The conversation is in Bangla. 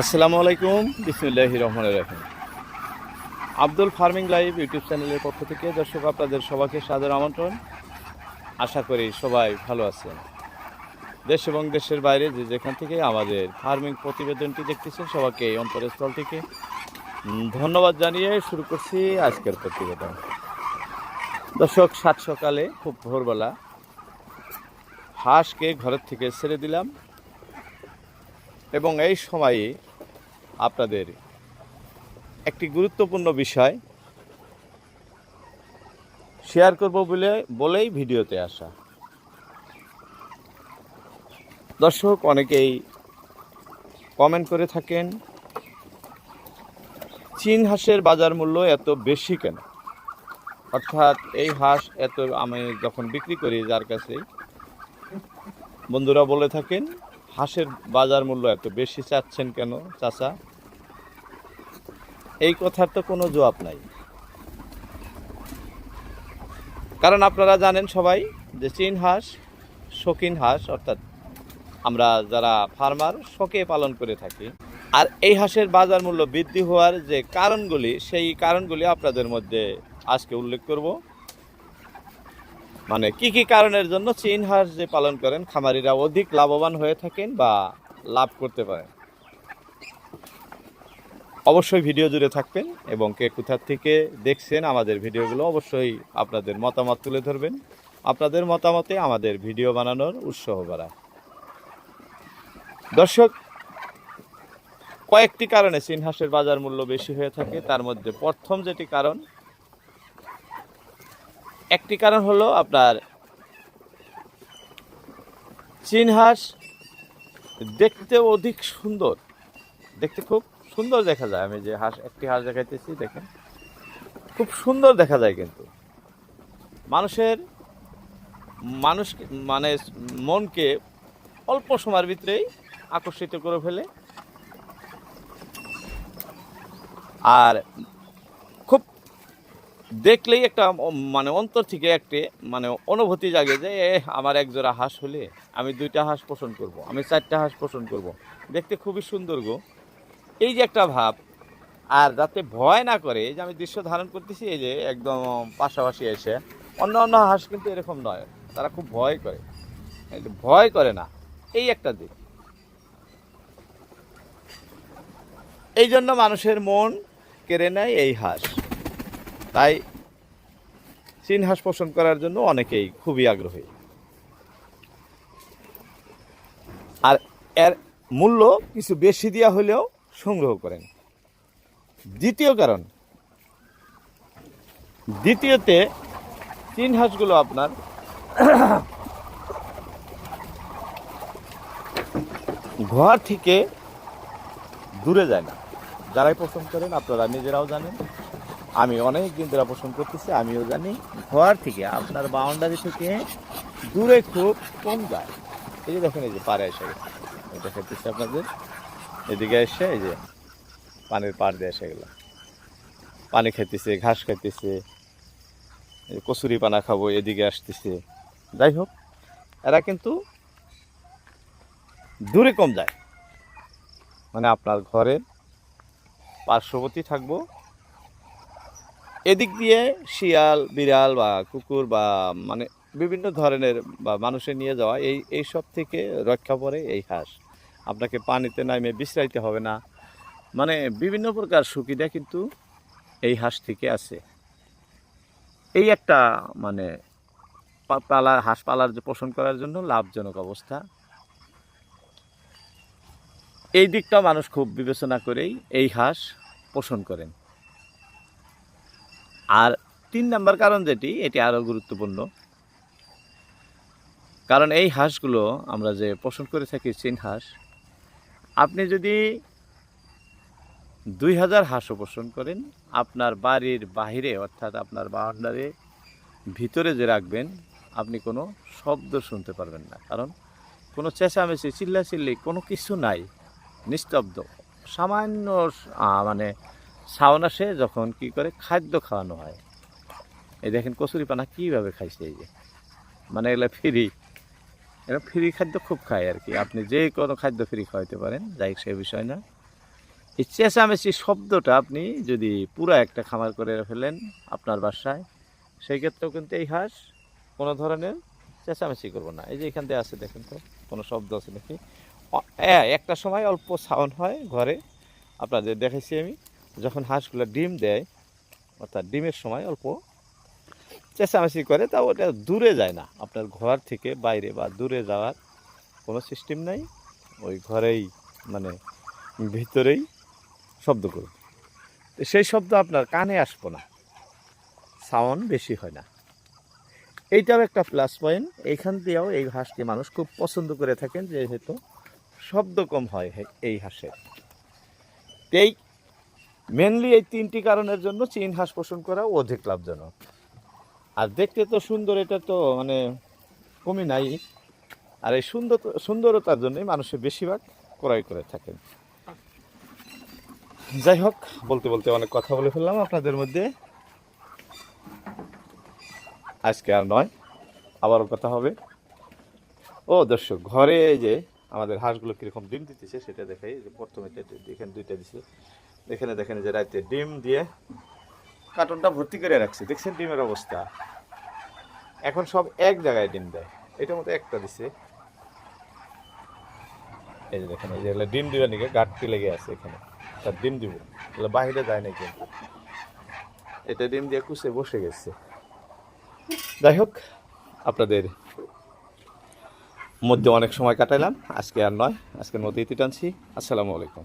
আসসালামু আলাইকুম। বিসমুল্লাহ রহমান রাহিম। আব্দুল ফার্মিং লাইভ ইউটিউব চ্যানেলের পক্ষ থেকে দর্শক আপনাদের সবাইকে সাদর আমন্ত্রণ। আশা করি সবাই ভালো আছেন। দেশ এবং দেশের বাইরে যে যেখান থেকে আমাদের ফার্মিং প্রতিবেদনটি দেখতেছেন, সবাইকে এই অন্তরস্থল থেকে ধন্যবাদ জানিয়ে শুরু করছি আজকের প্রতিবেদন। দর্শক, সাত সকালে খুব ভোরবেলা হাঁসকে ঘরের থেকে ছেড়ে দিলাম এবং এই সময়ে আপনাদের একটি গুরুত্বপূর্ণ বিষয় শেয়ার করব বলে, বলেই ভিডিওতে আসা। দর্শক, অনেকেই কমেন্ট করে থাকেন, চীন হাঁসের বাজার মূল্য এত বেশি কেন? অর্থাৎ এই হাঁস এত আমি যখন বিক্রি করি, যার কাছে বন্ধুরা বলে থাকেন হাঁসের বাজার মূল্য এত বেশি চাচ্ছেন কেন, চাচা? এই কথার তো কোনো জবাব নাই। কারণ আপনারা জানেন সবাই যে চীন হাঁস, শৌখিন হাঁস, অর্থাৎ আমরা যারা ফার্মার শখে পালন করে থাকি। আর এই হাঁসের বাজার মূল্য বৃদ্ধি হওয়ার যে কারণগুলি, সেই কারণগুলি আপনাদের মধ্যে আজকে উল্লেখ করব। মানে কি কি কারণের জন্য চীন হাঁস যে পালন করেন, খামারিরা অধিক লাভবান হয়ে থাকেন বা লাভ করতে পারেন? অবশ্যই ভিডিও জুড়ে থাকবেন এবং কে কোথা থেকে দেখছেন আমাদের ভিডিওগুলো অবশ্যই আপনাদের মতামত তুলে ধরবেন। আপনাদের মতামতে আমাদের ভিডিও বানানোর উৎসাহ বাড়ায়। দর্শক, কয়েকটি কারণে চীন হাঁসের বাজার মূল্য বেশি হয়ে থাকে। তার মধ্যে প্রথম যেটি কারণ একটি কারণ হলো আপনার চীন হাঁস দেখতে অধিক সুন্দর। দেখতে খুব সুন্দর দেখা যায়। আমি যে হাঁস, একটি হাঁস দেখাইতেছি, দেখেন। খুব সুন্দর দেখা যায় কিন্তু। মানুষের, মানুষ মানে মনকে অল্প সময়ের ভিতরেই আকর্ষিত করে ফেলে। আর দেখলেই একটা মানে অন্তর থেকে একটি মানে অনুভূতি জাগে যে আমার এক জোড়া হাঁস হলে আমি দুইটা হাঁস পোষণ করব। আমি চারটা হাঁস পোষণ করব। দেখতে খুবই সুন্দর গো এই যে একটা ভাব, আর যাতে ভয় না করে যে আমি দৃশ্য ধারণ করতেছি, এই যে একদম পাশাপাশি এসে, অন্য অন্য হাঁস কিন্তু এরকম নয়, তারা খুব ভয় করে ভয় করে না, এই একটা দিক এই জন্য মানুষের মন কেড়ে নেয় এই হাঁস তাই চীন হাঁস পোষণ করার জন্য অনেকেই খুবই আগ্রহী। আর এর মূল্য কিছু বেশি দেওয়া হলেও সংগ্রহ করেন। দ্বিতীয় কারণ, দ্বিতীয়তে চীন হাঁসগুলো আপনার ঘর থেকে দূরে যায় না। যারাই পছন্দ করেন, আপনারা নিজেরাও জানেন। আমি অনেক দিন ধরে পছন্দ করতেছি, আমিও জানি। ঘর থেকে আপনার বাউন্ডারি থেকে দূরে খুব কম যায়। এই যে দেখেন, এই যে পাড়ে এসে গেছে। এটা খেতেছে আপনাদের। এদিকে এসে এই যে পানির পাড় দিয়ে এসে গেল পানি খেতেছে ঘাস যে কচুরি পানা খাব, এদিকে আসতেছে। যাই হোক, এরা কিন্তু দূরে কম যায়। মানে আপনার ঘরের পার্শ্ববর্তী থাকব এদিক দিয়ে শিয়াল, বিড়াল বা কুকুর বা মানে বিভিন্ন ধরনের বা মানুষের নিয়ে যাওয়া এই এই সব থেকে রক্ষা পড়ে এই হাঁস। আপনাকে পানিতে নামে বিশ্রাইতে হবে না। মানে বিভিন্ন প্রকার সুবিধা কিন্তু এই হাঁস থেকে আছে। এই একটা মানে পালা, হাঁস পালার পোষণ করার জন্য লাভজনক অবস্থা। এই দিকটা মানুষ খুব বিবেচনা করেই এই হাঁস পোষণ করেন। আর তিন নাম্বার কারণ যেটি, এটি আরও গুরুত্বপূর্ণ। কারণ এই হাঁসগুলো আমরা যে পোষণ করে থাকি চীন হাঁস, আপনি যদি দুই হাজার হাঁসও পোষণ করেন, আপনার বাড়ির বাহিরে অর্থাৎ আপনার বাউন্ডারি ভিতরে যে রাখবেন, আপনি কোনো শব্দ শুনতে পারবেন না। কারণ কোনো চেঁচামেচি, চিল্লাচিল্লি কোনো কিছু নাই, নিস্তব্ধ। সামান্য মানে সাউন আসে, যখন কি করে? খাদ্য খাওয়ানো হয়। এই দেখেন কচুরি পানা কীভাবে খাইছে এই যে। মানে এগুলো ফ্রি। এরা ফ্রি খাদ্য খুব খায় আর কি আপনি যে কোনো খাদ্য ফ্রি খাওয়াইতে পারেন, যাই সে বিষয় না। এই চেঁচামেচি শব্দটা আপনি যদি পুরো একটা খামার করে ফেলেন আপনার বাসায়, সেই ক্ষেত্রেও কিন্তু এই হাঁস কোনো ধরনের চেঁচামেচি করব না। এই যে এখান থেকে আছে, দেখেন তো, কোনো শব্দ আছে নাকি? একটা সময় অল্প সাউন্ড হয় ঘরে। আপনাদের দেখেছি আমি। যখন হাঁসগুলো ডিম দেয়, অর্থাৎ ডিমের সময় অল্প চেঁচামেচি করে তা ওটা দূরে যায় না। আপনার ঘর থেকে বাইরে বা দূরে যাওয়ার কোনো সিস্টেম নাই। ওই ঘরেই মানে ভিতরেই শব্দ করবে তো সেই শব্দ আপনার কানে আসব না। সাউন্ড বেশি হয় না। এইটাও একটা প্লাস পয়েন্ট এইখান দিয়েও এই হাঁসটি মানুষ খুব পছন্দ করে থাকেন, যেহেতু শব্দ কম হয় এই হাঁসের। এই মেনলি এই তিনটি কারণের জন্য চীন হাঁস পোষণ করা অধিক লাভজনক। আর দেখতে তো সুন্দর, এটা তো মানে কমই নাই। আর এই সুন্দর, সুন্দরতার জন্যই মানুষের বেশিরভাগ ক্রয় করে থাকেন যাই হোক, বলতে বলতে অনেক কথা বলে ফেললাম আপনাদের মধ্যে। আজকে আর নয়, আবারও কথা হবে। ও দর্শক, ঘরে যে আমাদের হাঁসগুলো কীরকম ডিম দিতেছে সেটা দেখাই। যে প্রথমে এখানে দুইটা দিছে। এখানে দেখেন যে রাইতে ডিম দিয়ে কার্টনটা ভর্তি করে রাখছে। দেখছেন ডিমের অবস্থা? এখন সব এক জায়গায় ডিম দেয়। এটার মধ্যে একটা দিছে। এই যে দেখেন ডিম দিবে নাকি? গাঁটটি লেগে আছে এখানে। তার ডিম দিব। এগুলো বাহিরে যায় না কিন্তু এটা ডিম দিয়ে কুসে বসে গেছে। যাই হোক, আপনাদের মধ্যে অনেক সময় কাটাইলাম। আজকে আর নয়, আজকের মতো ইতি টানছি। আসসালামু আলাইকুম।